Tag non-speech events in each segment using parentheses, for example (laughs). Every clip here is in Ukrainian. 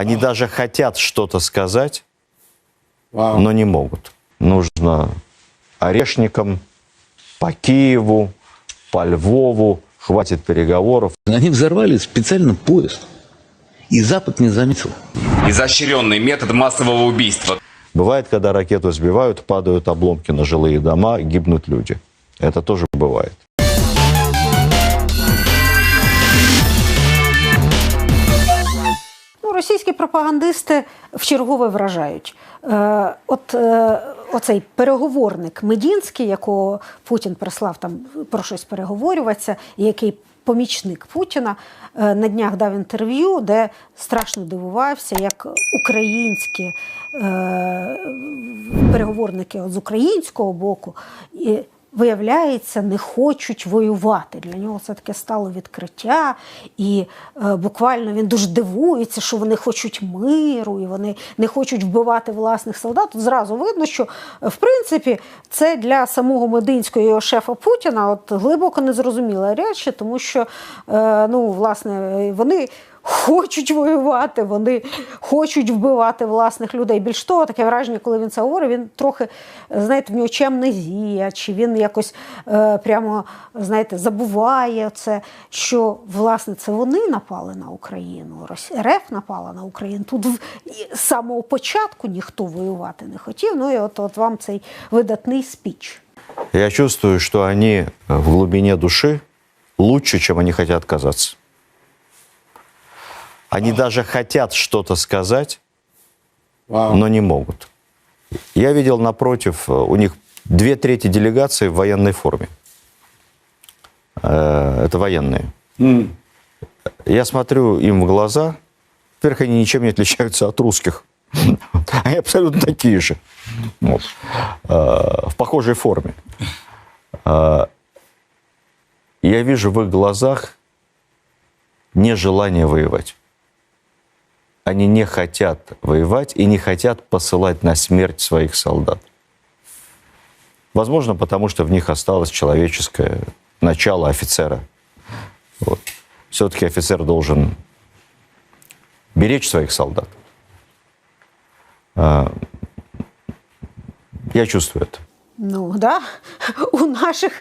Они даже хотят что-то сказать, Вау. но не могут. Нужно орешникам по Киеву, по Львову, хватит переговоров. Они взорвали специально поезд. И Запад не заметил. Изощренный метод массового убийства. Бывает, когда ракету сбивают, падают обломки на жилые дома, гибнут люди. Это тоже бывает. Пропагандисти вчергове вражають. Е, от е, оцей переговорник Медінський, якого Путін прислав там про щось переговорюватися, і який помічник Путіна, е, на днях дав інтерв'ю, де страшно дивувався, як українські е, переговорники от з українського боку. Виявляється, не хочуть воювати. Для нього це таке стало відкриття, і е, буквально він дуже дивується, що вони хочуть миру, і вони не хочуть вбивати власних солдат. Тут зразу видно, що в принципі це для самого Мединського його шефа Путіна от глибоко незрозуміла річ, тому що е, ну, власне, вони. Хочуть воювати, вони хочуть вбивати власних людей. Більш того, таке враження, коли він це говорить, він трохи, знаєте, в нього чи амнезія, чи він якось е, прямо, знаєте, забуває це, що власне це вони напали на Україну. РФ напала на Україну. Тут в- з самого початку ніхто воювати не хотів. Ну і от, от вам цей видатний спіч. Я чувствую, что они в глубине души лучше, чем они хотят казаться. Они даже хотят что-то сказать, но не могут. Я видел напротив, э, у них две трети делегации в военной форме. Э, Это военные. М. Я смотрю им в глаза, во-первых, они ничем не отличаются от русских. (laughs) Они абсолютно такие же. Вот. Э, В похожей форме. Я вижу в их глазах нежелание воевать. Они не хотят воевать и не хотят посылать на смерть своих солдат. Возможно, потому что в них осталось человеческое начало офицера. Вот. Все-таки офицер должен беречь своих солдат. А, Я чувствую это. Ну, да, (laughs) у наших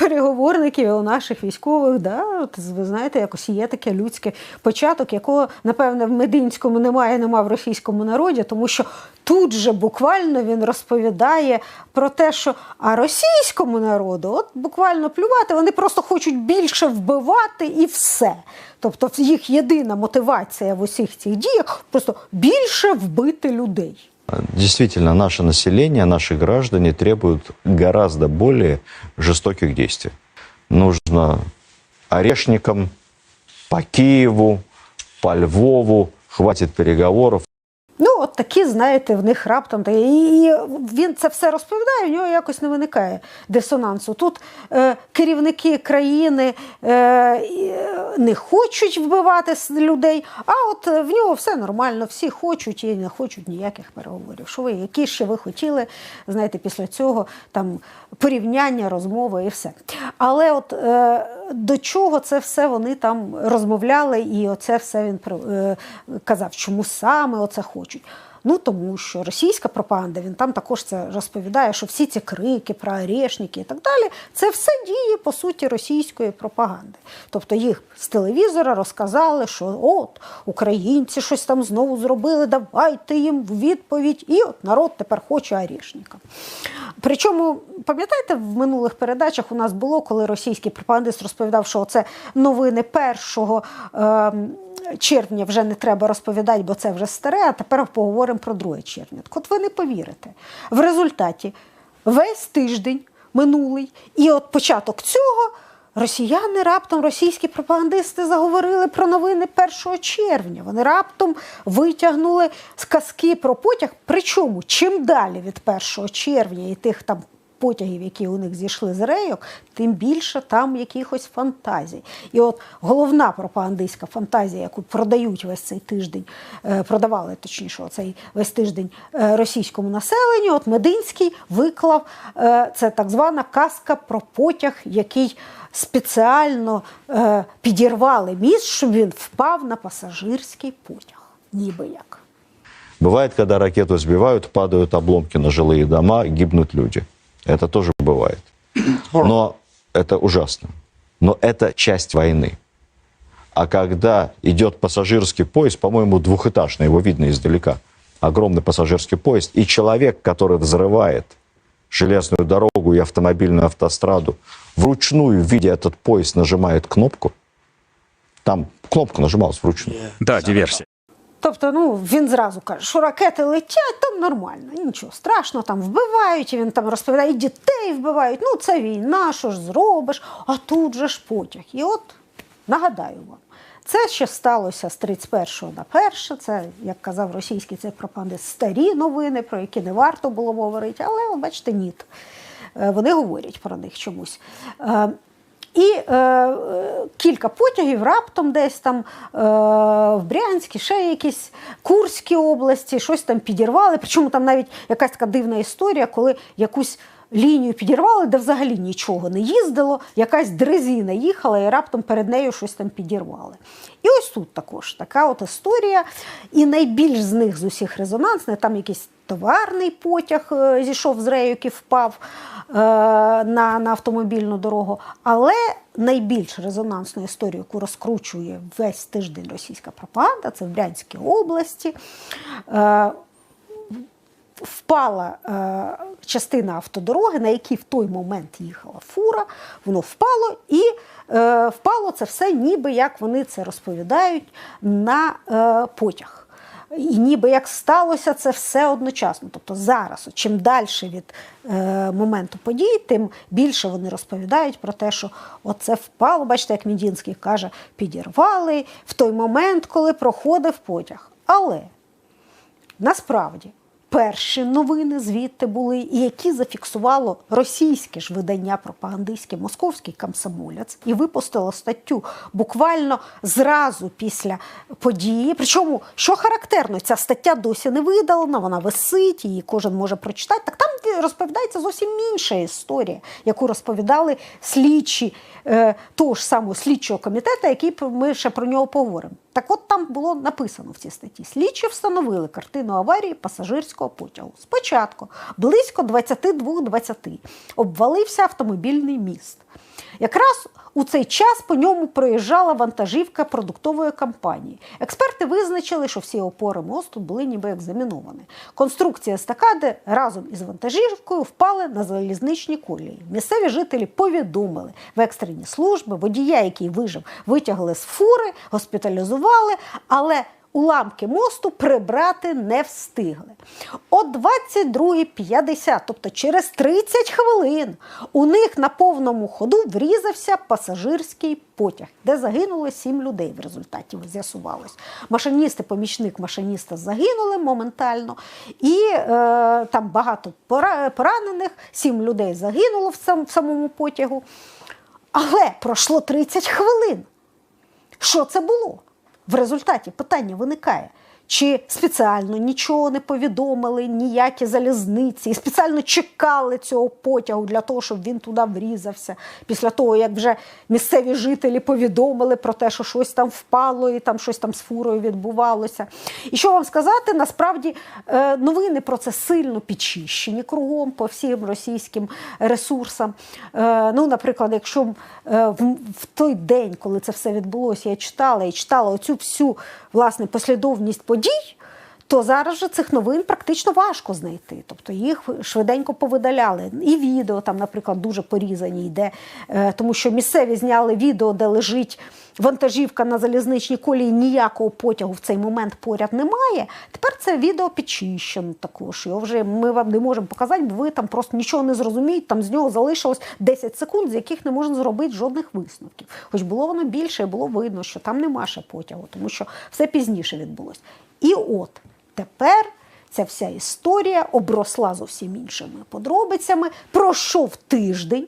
переговорників, у наших військових, да, от, ви знаєте, якось є таке людське початок, якого, напевне, в Мединському немає, нема в російському народі, тому що тут же буквально він розповідає про те, що а російському народу от буквально плювати, вони просто хочуть більше вбивати і все. Тобто їх єдина мотивація в усіх цих діях просто більше вбити людей. Действительно, наше население, наши граждане требуют гораздо более жестоких действий. Нужно орешникам по Киеву, по Львову, хватит переговоров. Ну, от такі, знаєте, в них раптом та- і, він це все розповідає, в нього якось не виникає дисонансу. Тут е, керівники країни е, е, не хочуть вбивати людей, а от е, в нього все нормально, всі хочуть і не хочуть ніяких переговорів. Що ви, які ще ви хотіли, знаєте, після цього там порівняння, розмови і все. Але от е, до чого це все вони там розмовляли, і оце все він е, казав, чому саме оце хочуть. Ну тому що російська пропаганда, він там також це розповідає, що всі ці крики про орешники і так далі, це все діє по суті російської пропаганди. Тобто їх з телевізора розказали, що от українці щось там знову зробили, давайте їм в відповідь, і от народ тепер хоче орешника. Причому, пам'ятаєте, в минулих передачах у нас було, коли російський пропагандист розповідав, що це новини першого. ем, червня вже не треба розповідати, бо це вже старе, а тепер поговоримо про 2 червня. Так от ви не повірите. В результаті весь тиждень минулий і от початок цього росіяни раптом, російські пропагандисти заговорили про новини 1 червня. Вони раптом витягнули з казки про потяг. Причому чим далі від 1 червня і тих там потягів, які у них зійшли з рейок, тим більше там якихось фантазій. І от головна пропагандистська фантазія, яку продають весь цей тиждень, е, продавали точніше цей весь тиждень е, російському населенню. От Мединський виклав е, це так звана казка про потяг, який спеціально підірвали міст, щоб він впав на пасажирський потяг. ніби як. Бывает, когда ракету сбивают, падают обломки на жилые дома, гибнут люди. Это тоже бывает. Но это ужасно. Но это часть войны. А когда идет пассажирский поезд, по-моему, двухэтажный, его видно издалека, огромный пассажирский поезд, и человек, который взрывает железную дорогу и автомобильную автостраду, вручную, видя этот поезд, нажимает кнопку, там кнопка нажималась вручную. Да, диверсия. Тобто, ну він зразу каже, що ракети летять, там нормально, нічого страшного, там вбивають, і він там розповідає, і дітей вбивають. Ну, це війна, що ж зробиш, а тут же ж потяг. І от нагадаю вам, це ще сталося з 31 на 1, це, як казав російський цей пропагандист, старі новини, про які не варто було говорити, але, бачите, ні. Е, Вони говорять про них чомусь. І е, е, кілька потягів раптом десь там е, в Брянській, ще якісь Курській області, щось там підірвали. Причому там навіть якась така дивна історія, коли якусь лінію підірвали, де взагалі нічого не їздило, якась дрезина їхала і раптом перед нею щось там підірвали. І ось тут також така от історія. І найбільш з них з усіх резонансних, там якийсь товарний потяг е, зійшов з рейок і впав е, на, на автомобільну дорогу. Але найбільш резонансну історію, яку розкручує весь тиждень російська пропаганда, це в Брянській області. Впала е, частина автодороги, на якій в той момент їхала фура, воно впало, і е, впало це все, ніби як вони це розповідають, на е, потяг. І ніби як сталося це все одночасно. Тобто зараз, чим далі від е, моменту подій, тим більше вони розповідають про те, що оце впало. Бачите, як Мідінський каже, підірвали в той момент, коли проходив потяг. Але насправді перші новини звідти були, і які зафіксувало російське ж видання пропагандистське московський комсомолець, і випустило статтю буквально зразу після події. Причому, що характерно, ця стаття досі не видалена, вона висить, її кожен може прочитати. Так там розповідається зовсім інша історія, яку розповідали слідчі е, того ж самого слідчого комітету, який ми ще про нього поговоримо. Так от там було написано в цій статті: слідчі встановили картину аварії пасажирського потягу. Спочатку близько 22-20 обвалився автомобільний міст. Якраз у цей час по ньому проїжджала вантажівка продуктової компанії. Експерти визначили, що всі опори мосту були ніби як заміновані. Конструкція естакади разом із вантажівкою впали на залізничні колії. Місцеві жителі повідомили в екстрені служби, водія, який вижив, витягли з фури, госпіталізували, але уламки мосту прибрати не встигли. О 22.50, тобто через 30 хвилин, у них на повному ходу врізався пасажирський потяг, де загинули 7 людей в результаті, з'ясувалось. Машиніст і помічник машиніста загинули моментально, і е, там багато поранених, 7 людей загинуло в самому потягу. Але пройшло 30 хвилин. Що це було? В результаті питання виникає. Чи спеціально нічого не повідомили, ніякі залізниці, і спеціально чекали цього потягу для того, щоб він туди врізався, після того, як вже місцеві жителі повідомили про те, що щось там впало і там щось там з фурою відбувалося. І що вам сказати, насправді е, новини про це сильно підчищені кругом по всім російським ресурсам. Е, Ну, наприклад, якщо е, в, той день, коли це все відбулося, я читала і читала оцю всю власне послідовність подій, то зараз же цих новин практично важко знайти. Тобто їх швиденько повидаляли. І відео там, наприклад, дуже порізані йде, е, тому що місцеві зняли відео, де лежить вантажівка на залізничній колії, ніякого потягу в цей момент поряд немає. Тепер це відео підчищено також. Його вже ми вам не можемо показати, бо ви там просто нічого не зрозумієте. Там з нього залишилось 10 секунд, з яких не можна зробити жодних висновків. Хоч було воно більше, і було видно, що там нема ще потягу, тому що все пізніше відбулось. І от тепер ця вся історія обросла зовсім іншими подробицями. Пройшов тиждень.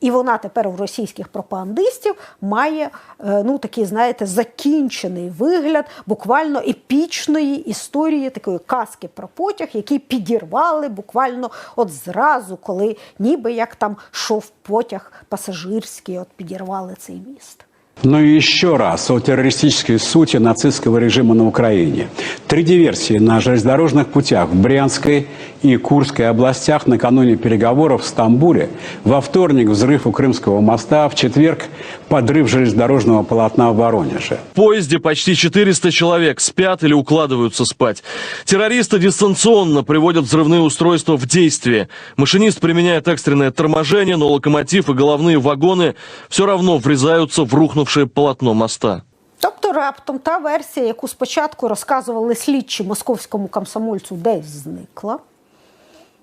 І вона тепер у російських пропагандистів має е, ну такий, знаєте, закінчений вигляд буквально епічної історії, такої казки про потяг, який підірвали буквально от зразу, коли ніби як там шов потяг пасажирський, от підірвали цей міст. Ну и еще раз о террористической сути нацистского режима на Украине. Три диверсии на железнодорожных путях в Брянской и Курской областях накануне переговоров в Стамбуле. Во вторник взрыв у Крымского моста, в четверг подрыв железнодорожного полотна в Воронеже. В поезде почти 400 человек спят или укладываются спать. Террористы дистанционно приводят взрывные устройства в действие. Машинист применяет экстренное торможение, но локомотив и головные вагоны все равно врезаются в рухнувшее полотно моста. Тобто раптом та версія, яку спочатку розказували слідчі московському комсомольцю, десь зникла.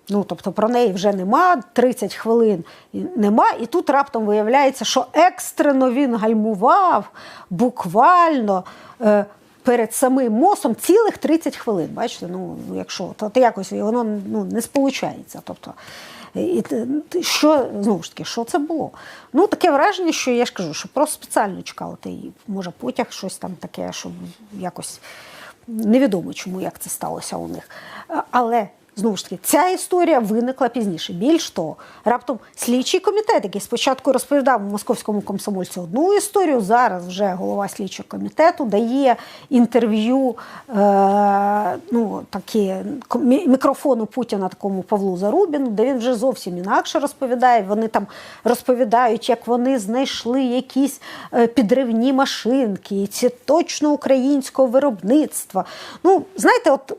Ну, тобто про неї вже нема, 30 хвилин нема. І тут раптом виявляється, що екстрено він гальмував буквально е, перед самим мостом цілих 30 хвилин. Бачите, ну якщо то, то якось воно ну, не сполучається. Тобто, і, що знову ж таки, що це було? Ну, таке враження, що я ж кажу, що просто спеціально чекали. Та може, потяг щось там таке, щоб якось невідомо, чому як це сталося у них. Але знову ж таки, ця історія виникла пізніше. Більш того, раптом слідчий комітет, який спочатку розповідав московському комсомольцю одну історію, зараз вже голова слідчого комітету дає інтерв'ю е, ну, такі, мікрофону Путіна такому Павлу Зарубіну, де він вже зовсім інакше розповідає. Вони там розповідають, як вони знайшли якісь е, підривні машинки, і це точно українського виробництва. Ну, знаєте, от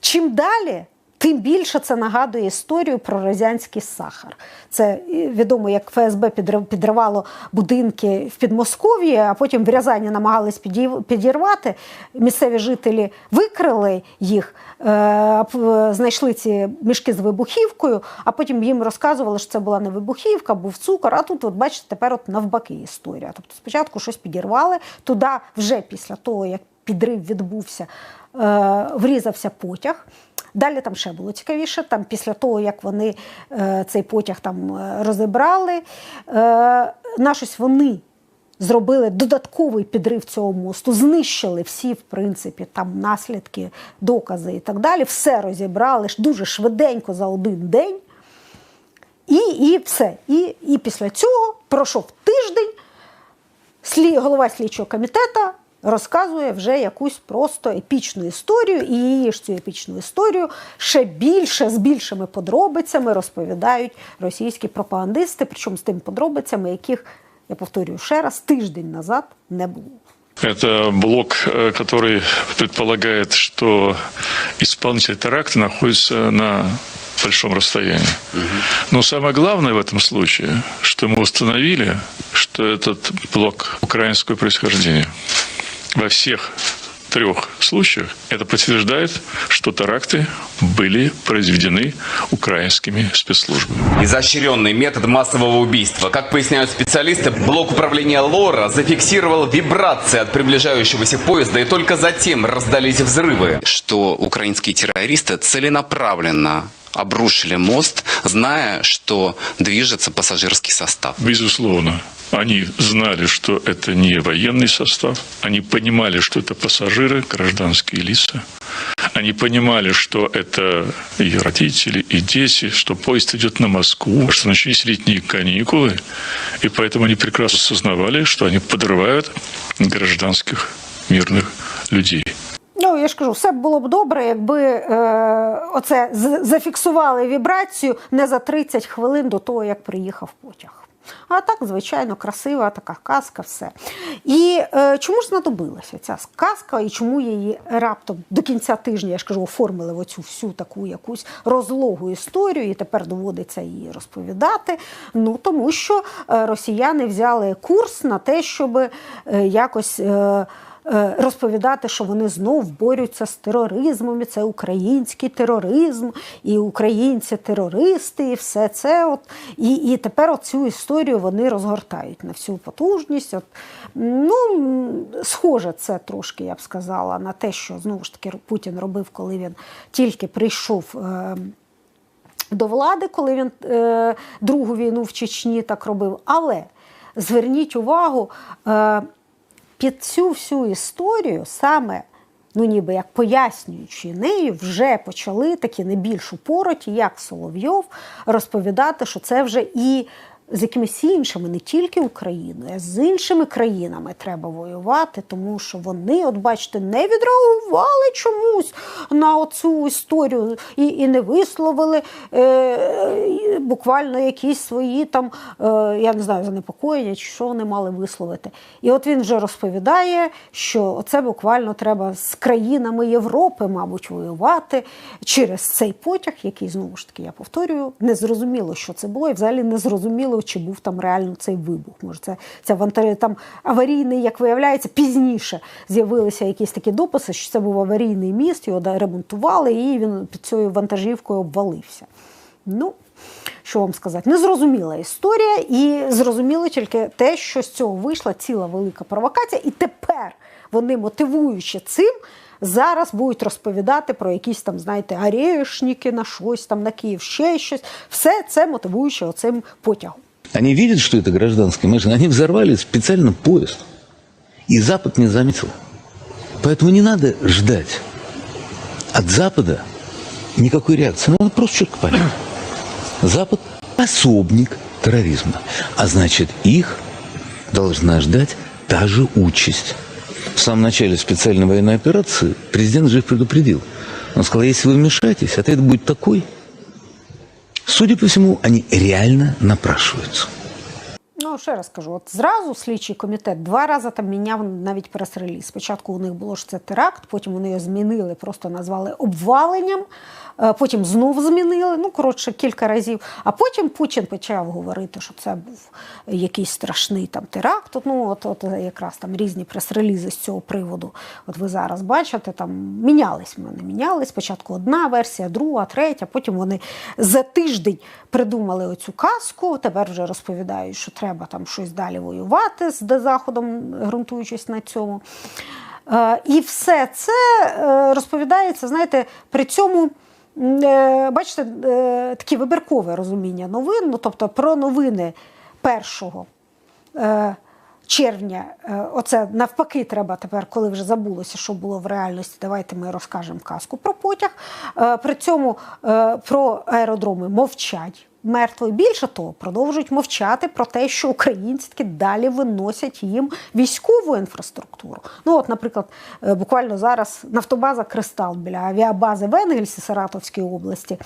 чим далі, тим більше це нагадує історію про розянський сахар. Це е, відомо, як ФСБ підрив- підривало будинки в Підмосков'ї, а потім в Рязані намагались підірвати. Місцеві жителі викрили їх, е, знайшли ці мішки з вибухівкою, а потім їм розказували, що це була не вибухівка, був цукор. А тут, от бачите, тепер от навпаки історія. Тобто спочатку щось підірвали, туди вже після того, як підрив відбувся, е, врізався потяг. Далі там ще було цікавіше. Там після того, як вони е, цей потяг там е, розібрали, е, на щось вони зробили додатковий підрив цього мосту, знищили всі, в принципі, там наслідки, докази і так далі. Все розібрали дуже швиденько за один день. І, і все. І, і після цього пройшов тиждень. Слі, голова слідчого комітету розказує вже якусь просто епічну історію, і її ж цю епічну історію ще більше з більшими подробицями розповідають російські пропагандисти, причому з тими подробицями, яких я повторюю ще раз, тиждень назад не було. Это блок, э, который предполагает, что исполнитель теракта находится на большом расстоянии. Но самое главное в этом случае, что мы установили, что этот блок украинского происхождения. Во всех трех случаях это подтверждает, что теракты были произведены украинскими спецслужбами. Изощренный метод массового убийства. Как поясняют специалисты, блок управления Лора зафиксировал вибрации от приближающегося поезда и только затем раздались взрывы. что украинские террористы целенаправленно обрушили мост, зная, что движется пассажирский состав. Безусловно, они знали, что это не военный состав. Они понимали, что это пассажиры, гражданские лица. Они понимали, что это и родители, и дети, что поезд идет на Москву, что начались летние каникулы. И поэтому они прекрасно осознавали, что они подрывают гражданских мирных людей. Ну, я ж кажу, все б було б добре, якби е, оце з- зафіксували вібрацію не за 30 хвилин до того, як приїхав потяг. А так, звичайно, красива така казка, все. І е, чому ж знадобилася ця казка, і чому її раптом до кінця тижня, я ж кажу, оформили оцю всю таку якусь розлогу історію, і тепер доводиться її розповідати. Ну тому що е, росіяни взяли курс на те, щоб е, якось. Е, розповідати, що вони знов борються з тероризмом, і це український тероризм, і українці терористи, і все це. От. І, і тепер от цю історію вони розгортають на всю потужність. От. Ну, схоже, це трошки, я б сказала, на те, що знову ж таки Путін робив, коли він тільки прийшов. Е, до влади, коли він е, другу війну в Чечні так робив. Але зверніть увагу, е, під цю всю історію саме. Ну, ніби як пояснюючи нею, вже почали такі не більш упороті, як Соловйов, розповідати, що це вже і з якимись іншими, не тільки Україною, а з іншими країнами треба воювати, тому що вони, от бачите, не відреагували чомусь на цю історію і, і не висловили е, буквально якісь свої там, е, я не знаю, занепокоєння, чи що вони мали висловити. І от він вже розповідає, що це буквально треба з країнами Європи, мабуть, воювати через цей потяг, який знову ж таки я повторюю, не зрозуміло, що це було, і взагалі не зрозуміло, чи був там реально цей вибух. Може, це ця вантажі там аварійний, як виявляється, пізніше з'явилися якісь такі дописи, що це був аварійний міст, його ремонтували, і він під цією вантажівкою обвалився. Ну, що вам сказати, незрозуміла історія, і зрозуміло тільки те, що з цього вийшла ціла велика провокація, і тепер вони, мотивуючи цим, зараз будуть розповідати про якісь там, знаєте, арешники на щось там на Київ, ще щось. Все це мотивуючи оцим потягом. Они видят, что это гражданская машина. Они взорвали специально поезд. И Запад не заметил. Поэтому не надо ждать от Запада никакой реакции. Надо просто четко понять. Запад – пособник терроризма. А значит, их должна ждать та же участь. В самом начале специальной военной операции президент же их предупредил. Он сказал, если вы вмешаетесь, ответ будет такой. Судя по всему, они реально напрашиваются. Ну, ще раз кажу, от зразу слідчий комітет два рази там міняв навіть прес-реліз. Спочатку у них було що це теракт, потім вони його змінили, просто назвали обваленням, е, потім знов змінили. Ну, коротше, кілька разів. А потім Путін почав говорити, що це був якийсь страшний там теракт. От, Ну, от, от якраз там різні прес-релізи з цього приводу. От ви зараз бачите, там мінялись вони мінялись. Спочатку одна версія, друга, третя. Потім вони за тиждень придумали оцю казку. Тепер вже розповідають, що треба там щось далі воювати з Заходом, ґрунтуючись на цьому. Е, І все це е, розповідається, знаєте, при цьому. е, Бачите, таке вибіркове розуміння новин, ну тобто про новини першого червня. е, Оце навпаки, треба тепер, коли вже забулося, що було в реальності. Давайте ми розкажемо казку про потяг. Е, При цьому е, про аеродроми мовчать. Мертвої більше того, продовжують мовчати про те, що українці далі виносять їм військову інфраструктуру. Ну, от, наприклад, буквально зараз нафтобаза Кристал біля авіабази в Енгельсі Саратовській області.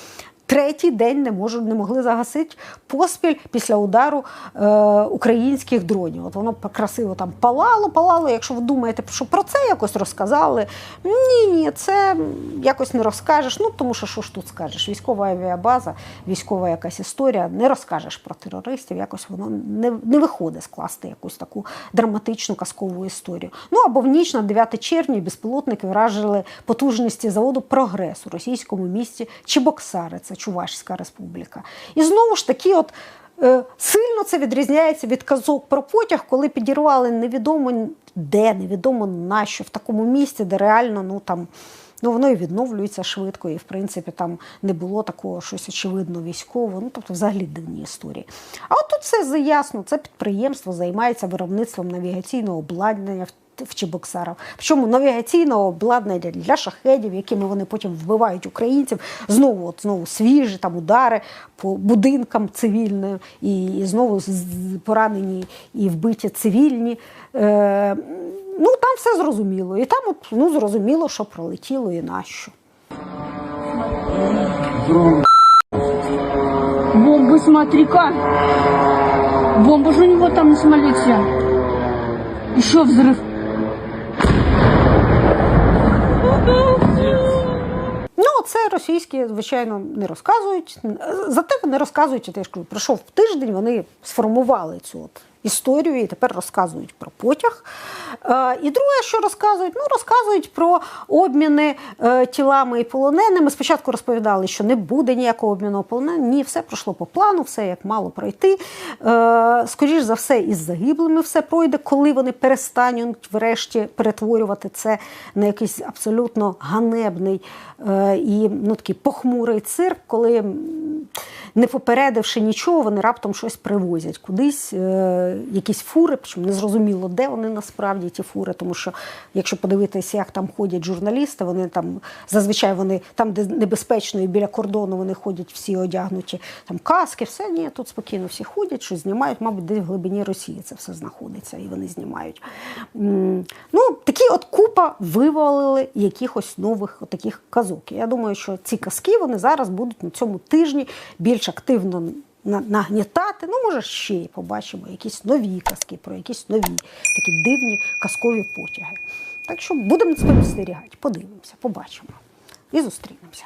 Третій день не можуть не могли загасити поспіль після удару е, українських дронів. От воно красиво там палало, палало. Якщо ви думаєте, що про це якось розказали, ні, ні, це якось не розкажеш. Ну тому що що ж тут скажеш? Військова авіабаза, військова якась історія, не розкажеш про терористів. Якось воно не, не виходить скласти якусь таку драматичну казкову історію. Ну або в ніч на 9 червня безпілотники вражили потужності заводу Прогрес у російському місті Чебоксари. Це Чувашська республіка. І знову ж таки, от е, сильно це відрізняється від казок про потяг, коли підірвали невідомо де, невідомо на що, в такому місці, де реально ну там. Ну, воно і відновлюється швидко, і в принципі там не було такого щось очевидно військового. Ну тобто, взагалі дивні історії. А от тут все ясно. Це підприємство займається виробництвом навігаційного обладнання в- в Чебоксарах. Причому навігаційного обладнання для шахедів, якими вони потім вбивають українців. Знову, от знову свіжі там удари по будинкам цивільним, і, і знову поранені і вбиті цивільні. Е, ну там все зрозуміло. І там от, ну, зрозуміло, що пролетіло і нащо. Бомбы, смотри-ка. Бомба же у него там на самолете. Еще взрыв. Ну, це російські, звичайно, не розказують. Зате вони розказують, я ж кажу, пройшов тиждень, вони сформували цю от історію і тепер розказують про потяг. Е, і друге, що розказують, ну розказують про обміни е, тілами і полоненими. Спочатку розповідали, що не буде ніякого обміну полоненими. Ні, все пройшло по плану, все як мало пройти. Е, скоріш за все, із загиблими все пройде, коли вони перестануть врешті перетворювати це на якийсь абсолютно ганебний і ну, такий похмурий цирк, коли не попередивши нічого, вони раптом щось привозять кудись, якісь фури, причому не зрозуміло, де вони насправді ті фури, тому що якщо подивитися, як там ходять журналісти, вони там зазвичай вони там, де небезпечно і біля кордону, вони ходять всі одягнуті, там каски, все ні, тут спокійно всі ходять, щось знімають, мабуть, десь в глибині Росії це все знаходиться і вони знімають. Ну, такі от купа вивалили якихось нових таких казок. Я думаю, що ці казки вони зараз будуть на цьому тижні більш активно нагнітати. Ну, може, ще й побачимо якісь нові казки про якісь нові такі дивні казкові потяги. Так що будемо спостерігати, подивимося, побачимо і зустрінемося.